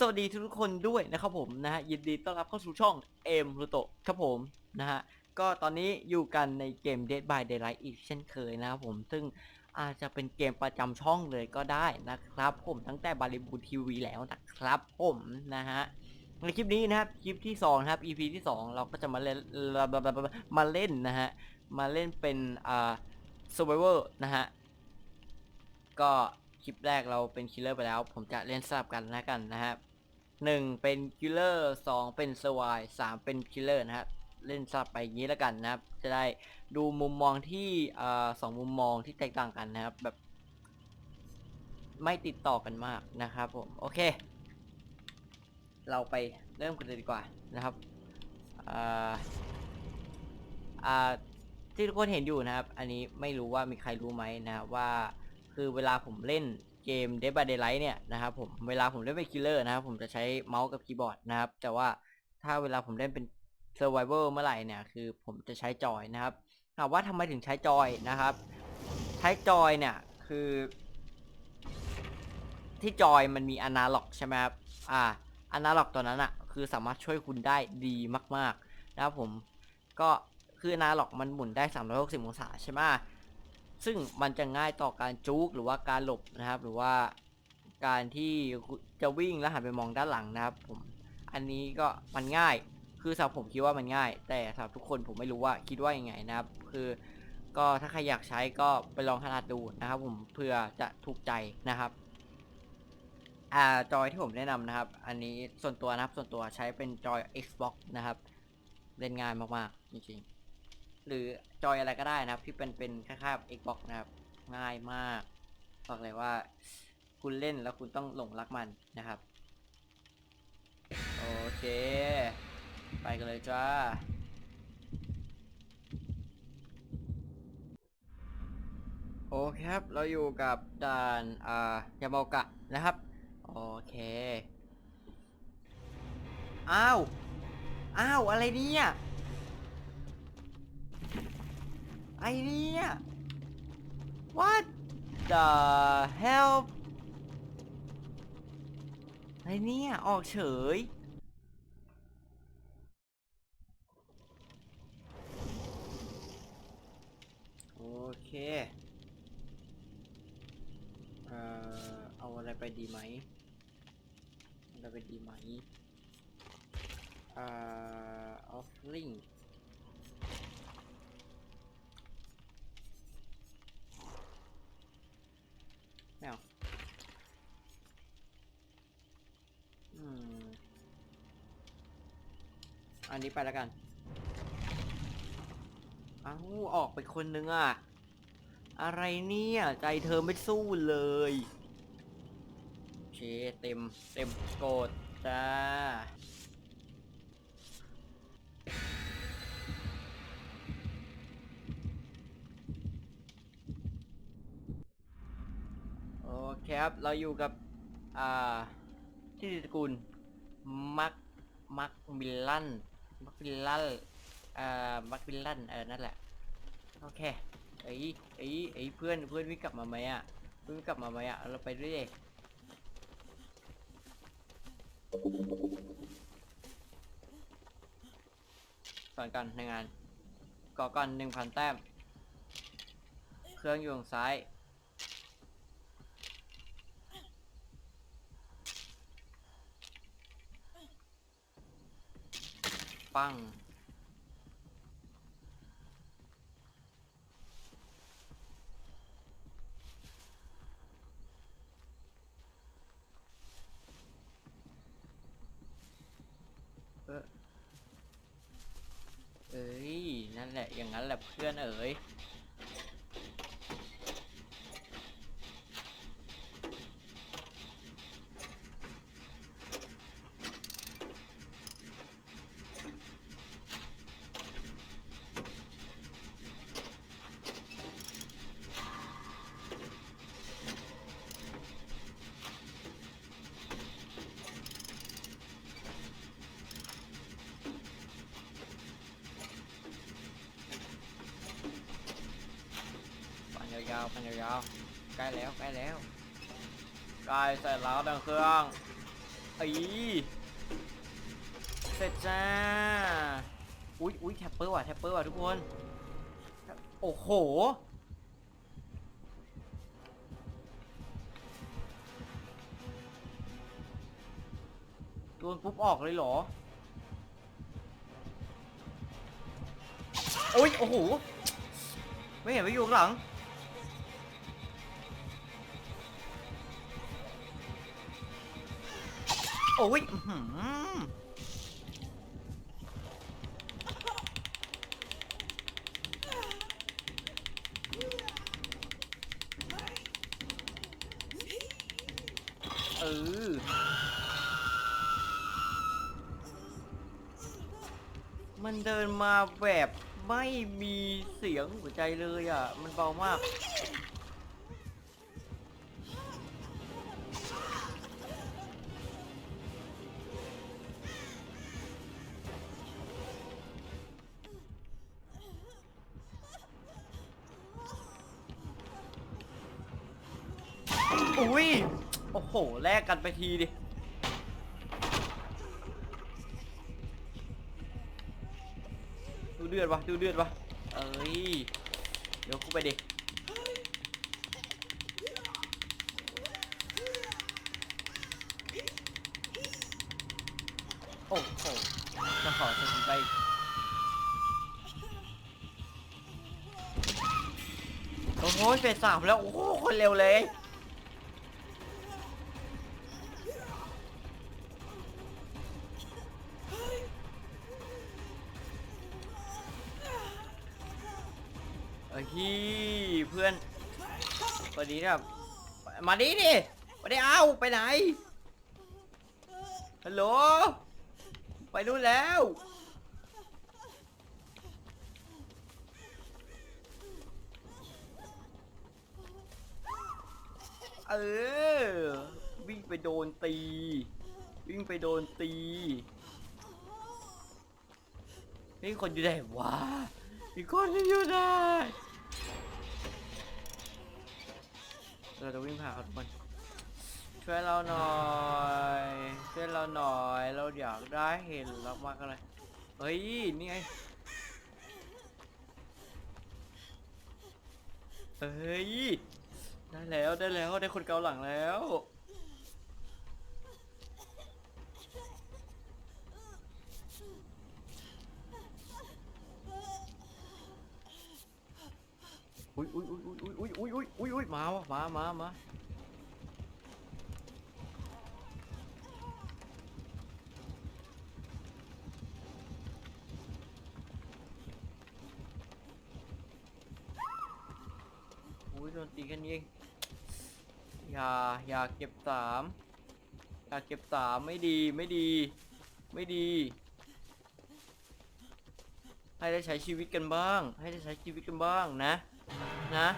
สวัสดีทุกคนด้วยนะครับผมนะฮะยินดีต้อนรับเข้าสู่ช่องเอ็มรูโตครับผมนะฮะก็ตอนนี้อยู่กันในเกม Dead by Daylight อีกเช่นเคยนะครับผมซึ่งอาจจะเป็นเกมประจำช่องเลยก็ได้นะครับ ผมตั้งแต่บาริบูทีวีแล้วนะครับผมนะฮะในคลิปนี้นะครับคลิปที่2นะครับ EP ที่ 2 เราก็จะมาเล่นมาเล่นนะฮะมาเล่นเป็นอ่า Survivor นะฮะก็คลิปแรกเราเป็นคิลเลอร์ไปแล้ว ผมจะเล่นสลับกันแล้วกันนะครับ หนึ่งเป็นคิลเลอร์สองเป็นสวายสามเป็นคิลเลอร์นะครับเล่นสลับไปอย่างนี้แล้วกันนะครับ จะได้ดูมุมมองที่สองมุมมองที่แตกต่างกันนะครับ แบบ ไม่ติดต่อกันมากนะครับผมโอเค เราไปเริ่มกันเลยดีกว่านะครับที่ทุกคนเห็นอยู่นะครับ อันนี้ไม่รู้ว่ามีใครรู้ไหมนะว่าคือเวลาผมเล่น เกม Dead by Daylight เนี่ยนะครับผมเวลาผมเล่นเป็นคิลเลอร์นะครับผมจะใช้เมาส์กับคีย์บอร์ดนะครับแต่ว่าถ้าเวลาผมเล่นเป็น Survivor เมื่อไหร่เนี่ยคือผมจะใช้จอยนะครับถามว่าทำไมถึงใช้จอยนะครับ ใช้จอยเนี่ยคือ ที่จอยมันมีอนาล็อกใช่ไหมครับอ่าอนาล็อกตัวนั้นอะคือสามารถช่วยคุณได้ดีมาก ๆ นะครับผมก็คืออนาล็อกมันหมุนได้ 360 องศาใช่ไหม ซึ่งมันจะง่ายต่อการจุกหรือว่าการหลบนะครับ หรือว่าการที่จะวิ่งแล้วหันไปมองด้านหลังนะครับ ผมอันนี้ก็มันง่าย คือสำหรับผมคิดว่ามันง่าย แต่สำหรับทุกคนผมไม่รู้ว่าคิดว่ายังไงนะครับ คือก็ถ้าใครอยากใช้ก็ไปลองถนัดดูนะครับ ผมเพื่อจะถูกใจนะครับอ่าจอยที่ผมแนะนำนะครับ อันนี้ส่วนตัวนะครับส่วนตัวใช้เป็นจอย Xbox นะครับ เล่นง่ายมากๆจริงๆ หรือจอยอะไรก็ได้นะครับ ที่เป็นเป็นคล้าๆ Xbox นะครับ ง่ายมากบอกเลยว่า คุณเล่นแล้วคุณต้องหลงรักมันนะครับ โอเค ไปกันเลยจ้าโอเคครับ เราอยู่กับด่านอ่ายาโมกะนะครับ โอเค อ้าว อ้าว อะไรเนี่ย ไอเนี่ย what the hell ไอเนี่ย ออกเฉย โอเค เอ่อ เอาอะไรไปดีไหมเอาอะไรไปดีไหมเอ่อ offering เอาอืม อั นนี้ไปแล้วกัน อ้าวออกไปคนนึงอะ อะไรเนี่ย ใจเธอไม่สู้เลยโอเคเต็มเต็มโกดจ้าโอเคครับ เราอยู่กับ อ่า ที่ตระกูลมักมักมิลลัน มักมิลลันอ่ามักมิลลันเออนั่นแหละโอเคไอ้ไอ้ไอ้เพื่อนเพื่อนวิ่งกลับมาไหมอะเพื่อนวิ่งกลับมาไหมอะเราไปด้วยสอนกันในงานก่อก่อนหนึ่งพันแต้ม เครื่องอยู่ทางซ้าย ปังเอ้ย นั่นแหละ อย่างนั้นแหละเพื่อนเอ๋ย ปั่นยาวๆปั่นยาวๆใกล้แล้วใกล้แล้วใกล้เสร็จแล้วดังเครื่องอ้เสร็จจ้าอุ๊ยอุ๊ยแท็ปเปอร์ว่ะแท็ปเปอร์ว่ะทุกคน โอ้โห โดนปุ๊บออกเลยเหรอ โอ้ย โอ้โห ไม่เห็นไปอยู่ข้างหลัง โอ้ยเออมันเดินมาแบบไม่มีเสียงหัวใจเลยอะ มันเบามาก อุ้ย โอ้โห แลกกันไปทีดิ ดูเดือดวะดูเดือดวะเอ้ย เดี๋ยวกูไปดิโอ้โหจะขอจะไปโอ้โหเฟสสามแล้ว โอ้โห คนเร็วเลย วันนี้แบบมาดิดิมาดิเอาไปไหนฮัลโหลไปนู่นแล้วเออวิ่งไปโดนตี วิ่งไปโดนตีนี่คนอยู่ไหนวะมีคนอยู่ไหน เราจะวิ่งผ่านเขาทุกคนช่วยเราหน่อยช่วยเราหน่อย เราอยากได้เห็นเรามากอะไรเฮ้ยนี่ไงเฮ้ยได้แล้วได้แล้วได้คนเกาหลังแล้วอุ้ยอุ้ยอุ้ยอุ้ย อุ้ยอุ้ยอุ้ยอุ้ยอุ้ยมาวะมามามาอุ้ยโดนตีกันเองอย่าอย่าเก็บสามอย่าเก็บสามไม่ดีไม่ดี ไม่ดี ให้ได้ใช้ชีวิตกันบ้าง ให้ได้ใช้ชีวิตกันบ้างนะ นะ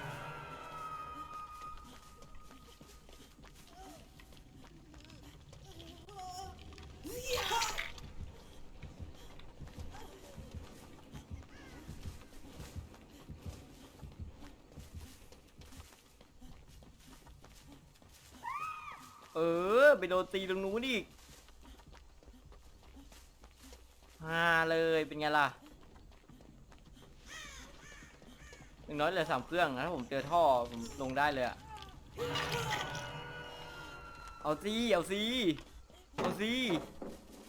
เออ ไปโดนตีตรงนู้นอีกฮ่าเลยเป็นไงล่ะอย่างน้อยเหลือสามเครื่องนะถ้าผมเจอท่อผมลงได้เลยอะเอาซีเอาซีเอาซี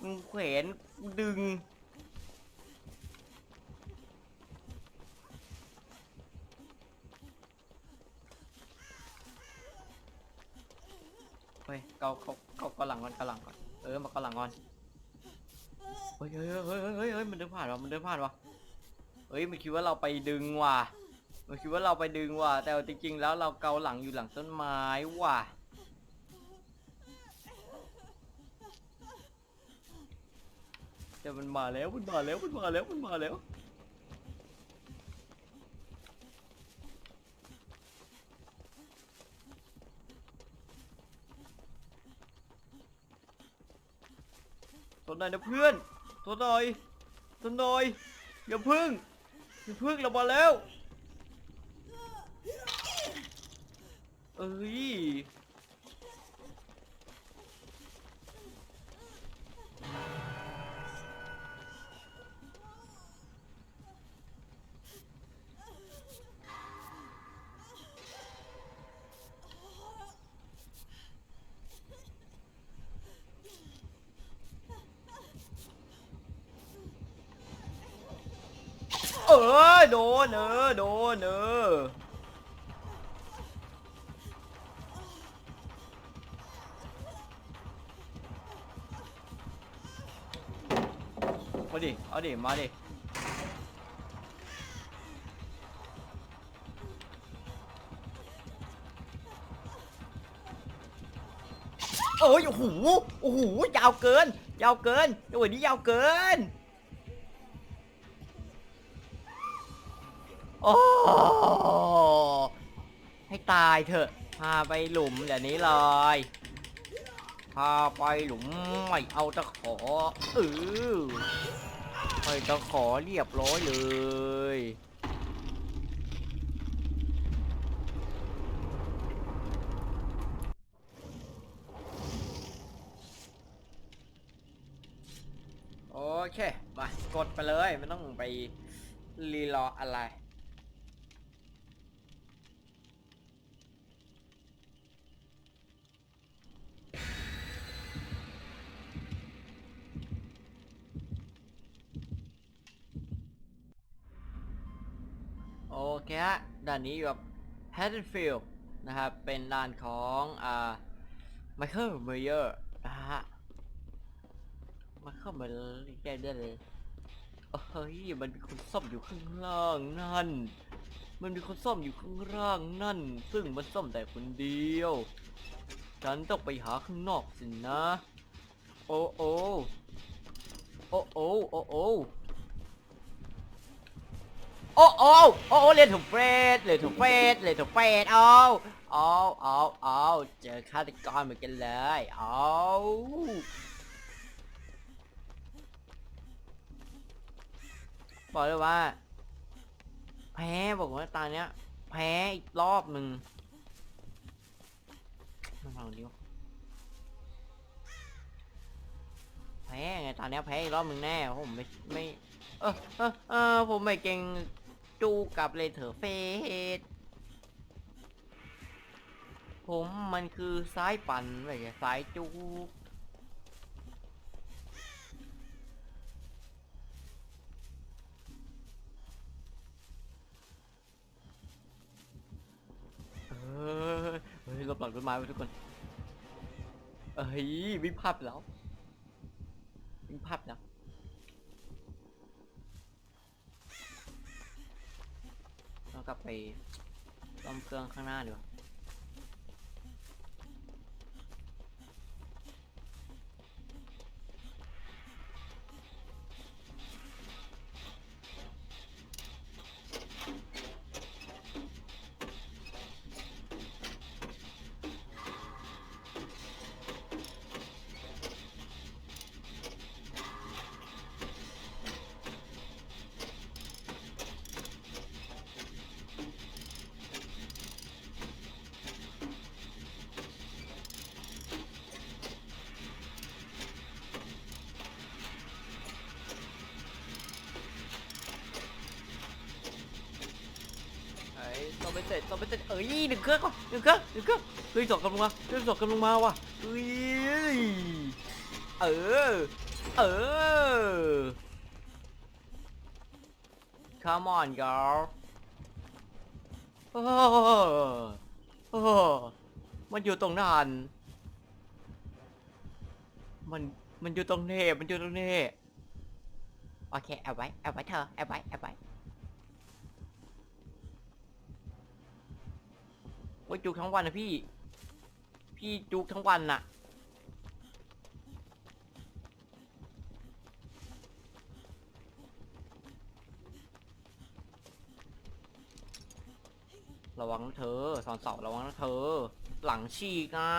มึงแขวนดึง เฮ้ยเกาเกาเกาหลังก่อนเกาหลังก่อนเออมาเกาหลังก่อนเฮ้ยเฮ้ยเฮ้ยเฮ้ยเฮ้ยเฮ้ยมันเดินผ่านวะมันเดินผ่านวะเฮ้ยมันคิดว่าเราไปดึงว่ะมันคิดว่าเราไปดึงว่ะแต่จริงๆแล้วเราเกาหลังอยู่หลังต้นไม้ว่ะแต่มันมาแล้วมันมาแล้วมันมาแล้วมันมาแล้ว นหน่อยนะเพื่อนทนหน่อยทนหน่อยอย่าพึ่งอย่าพึ่งเรามาแล้วเอ้ย เออโดนเออโดนเออมาดิ เอาดิ มาดิเอ้ยโอ้โห โอ้โห ยาวเกิน ยาวเกินจังหวะนี้ยาวเกินายเถอะ พาไปหลุมเดี๋ยวนี้เลย พาไปหลุมไม่เอาตะขอเออให้ตะขอเรียบร้อยเลยโอเค มากดไปเลย ไม่ต้องไปรีรออะไร โอ เคฮะด่านนี้อยู่กับ Haddonfield นะครับ เป็นด่านของอ่า Michael Meyer นะฮะมาเข้ามาแก้ได้เลยเฮ้ยมันมีคนซ่อมอยู่ข้างล่างนั่น มันมีคนซ่อมอยู่ข้างล่างนั่น ซึ่งมันซ่อมแต่คนเดียว ฉันต้องไปหาข้างนอกสินะ โอ้โอ้โอ้โอ้โอ้โอ้ อ้โอ้โอ้โอ้เรียนถูกเฟรดเรียนถูกเฟรดเรียนถูกเฟรดเอาเอาเอาเอาเจอฆาตกรเหมือนกันเลยเอาบอกเลยว่า แพ้บอกว่าตาเนี้ย แพ้อีกรอบหนึ่งลองดิวแพ้ไงตาเนี้ยแพ้อีกรอบหนึ่งแน่ผมไม่ไม่ เออเออเออผมไม่เก่ง จูกับเลเถอเฟสผมมันคือซ้ายปั่นไม่ใช่ซ้ายจูเออเฮ้ยลบหลังต้นไม้ไว้ทุกคนเอ้ยวิ่งภาพแล้ววิ่งภาพแล้วเรากลับไปซ่อมเครื่องข้างหน้าดีกว่า เสร็จซ่อไปเสร็จเอ้ยหนึ่งเครื่องก่อนหนึ่งเครื่องหนึ่งเครื่องเฮ้ยสองกำลังมาเฮ้ยสองกำลังมาว่ะเฮ้ยเออเออ come on girl โอ้โอ้มันอยู่ตรงนั้นมันมันอยู่ตรงนี้มันอยู่ตรงนี้โอเคแอบไว้แอบไว้เธอแอบไว้แอบไว้ โอ้ยจุกทั้งวันนะพี่ พี่จุกทั้งวันน่ะ ระวังนะเธอสอนเสาระวังนะเธอ หลังฉีกนะ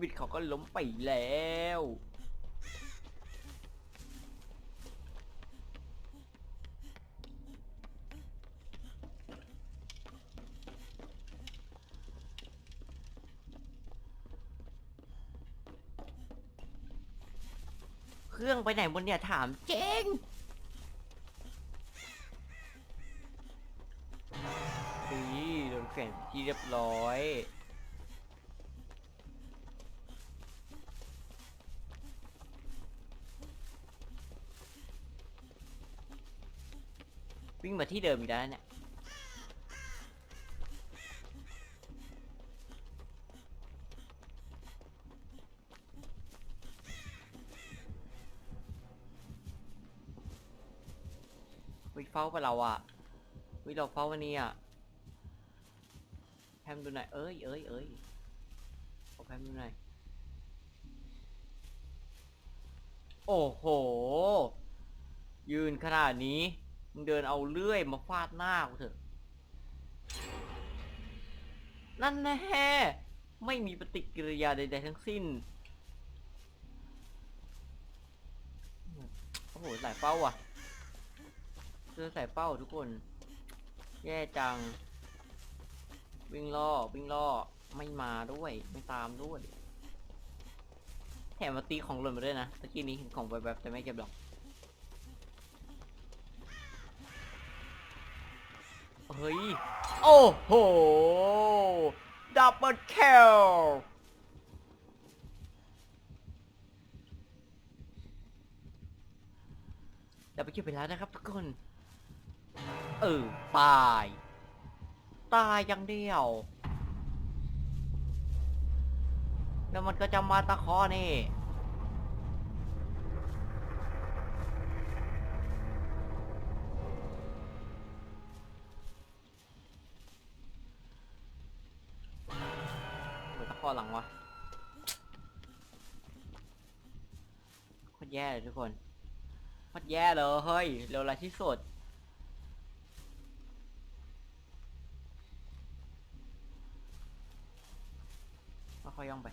วิทเขาก็ล้มไปแล้ว เครื่องไปไหนบนเนี่ยถามเจ๊งนี่โดนแขวนที่เรียบร้อย ที่เดิมอีกแล้วเนี่ย วิเฝ้าปะเราอะ วิเราเฝ้าวันนี้อะ แพมดูหน่อย เอ้ยเอ้ยเอ้ยขอแพมดูหน่อย โอ้โห ยืนขนาดนี้ มึงเดินเอาเลื่อยมาฟาดหน้ากูเถอะ นั่นแน่ไม่มีปฏิกิริยาใดๆทั้งสิ้น โอ้โหสายเป้าอะเจอสายเป้าทุกคน แย่จัง วิ่งล่อ วิ่งล่อ ไม่มาด้วย ไม่ตามด้วย แถมมาตีของหล่นมาด้วยนะตะกี้นี้เห็นของแบบๆแต่ไม่เก็บหรอก เฮ้ย โอ้โห ดับเบิลเคลดับเบิลคิวไปแล้วนะครับทุกคน เออ ตาย ตายอย่างเดียว แล้วมันก็จะมาตะคอนี่ เหมื อนตะคอหลังวะโคตรแย่เลยทุกคนโคตรแย่เลยเฮ้ยเร็วไรที่สุด ค่อยๆย่องไป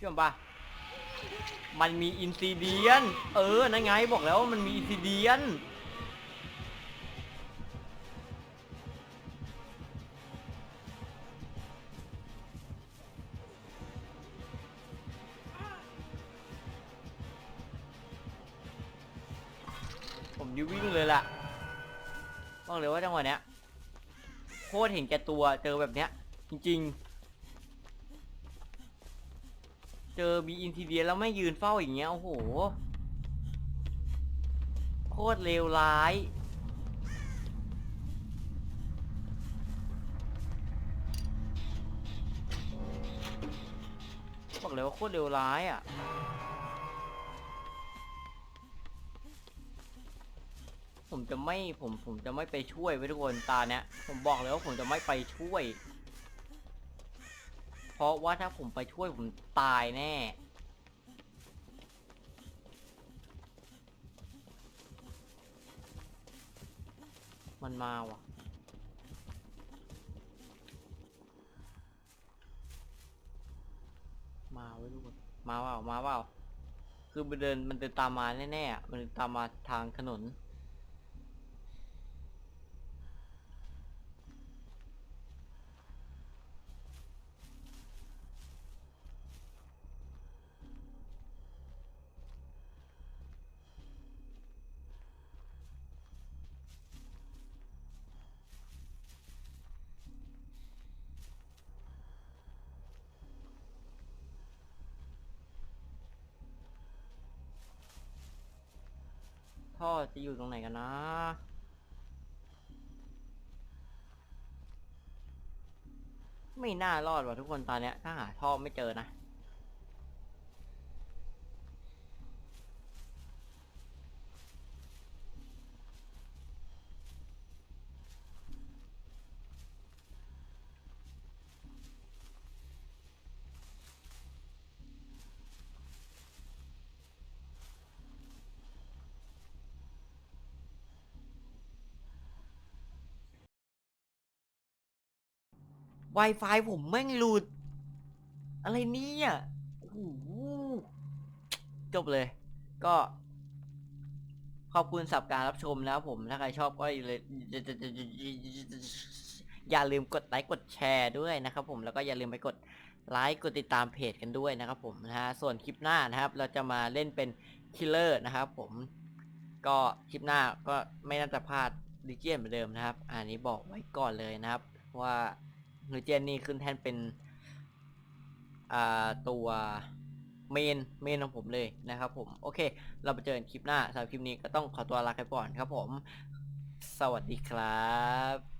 พี่ผมปะมันมีอินซิเดียน เออ นั่นไงบอกแล้วว่ามันมีอินซิเดียน ผมดิวิ่งเลยล่ะ บอกเลยว่าจังหวะเนี้ย โคตรเห็นแก่ตัวเจอแบบเนี้ย จริง ๆ เจอมีอินทีเดียแล้วไม่ยืนเฝ้าอย่างเงี้ยโอ้โห โคตรเลวร้าย บอกเลยว่าโคตรเลวร้ายอะผมจะไม่ผมผมจะไม่ไปช่วยไว้ทุกคนตาเนี้ยผมบอกเลยว่าผมจะไม่ไปช่วย เพราะว่าถ้าผมไปช่วยผมตายแน่ มันมาว่ะ มาไว้ยทุกคนมาเปล่ามาเปล่าคือมันเดินมันเดินตามมาแน่ๆมันเดินตามมาทางถนน จะอยู่ตรงไหนกันนะไม่น่ารอดว่ะทุกคนตอนเนี้ยถ้าหาท่อไม่เจอนะ Wi-Fi ผมแม่งหลุด อะไรเนี่ยโอ้โหจบเลย ก็ขอบคุณสับการรับชมนะครับผม ถ้าใครชอบก็อย่าลยอย่าลืมกดไลค์กดแชร์ด้วยนะครับผม แล้วก็อย่าลืมไปกดไลค์กดติดตามเพจกันด้วยนะครับผมนะฮะ ส่วนคลิปหน้านะครับ เราจะมาเล่นเป็นคิลเลอร์นะครับผม ก็คลิปหน้าก็ไม่น่าจะพลาดลิเจียนเหมือนเดิมนะครับ อันนี้บอกไว้ก่อนเลยนะครับว่า ลิเจนนี่ขึ้นแท่นเป็น อ่าตัวเมนเมนของผมเลยนะครับผม โอเค เราไปเจอกันคลิปหน้าสำหรับคลิปนี้ก็ต้องขอตัวลาไปก่อนครับผม สวัสดีครับ